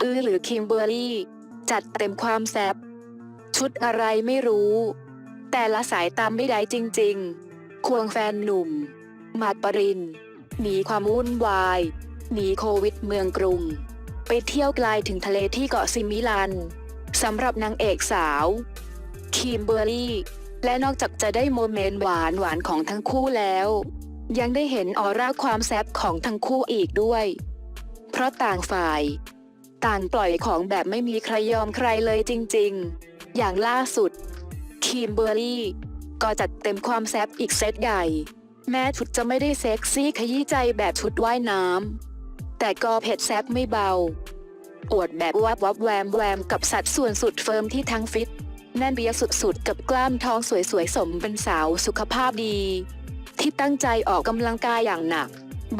อื้อหรือคิมเบอร์รี่ จัดเต็มความแซบชุดอะไรไม่รู้ แต่ละสายตามไม่ได้จริงๆ ควงแฟนหนุ่ม มาดปริน หนีความวุ่นวาย หนีโควิดเมืองกรุง ไปเที่ยวไกลถึงทะเลที่เกาะซิมิลันสำหรับนางเอกสาว คิมเบอร์รี่ และนอกจากจะได้โมเมนต์หวานหวานของทั้งคู่แล้ว ยังได้เห็นออร่าความแซบของทั้งคู่อีกด้วย เพราะต่างฝ่าย ต่างปล่อยของแบบไม่มีใครยอมใครเลยจริงๆ อย่างล่าสุดคิมเบอร์รี่ ก็จัดเต็มความแซบอีกเซตใหญ่ แม้ชุดจะไม่ได้เซ็กซี่ขยี้ใจแบบชุดว่ายน้ำ แต่ก็เผ็ดแซบไม่เบา อวดแบบวับวับแวมแวมกับสัดส่วนสุดเฟิร์มที่ทั้งฟิต แน่นเบียสุดๆ กับกล้ามท้องสวยๆ สมเป็นสาวสุขภาพดี ที่ตั้งใจออกกำลังกายอย่างหนัก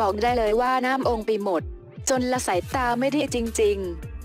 บอกได้เลยว่าน้ำองค์ไปหมด จนละสายตาไม่ได้จริง ๆ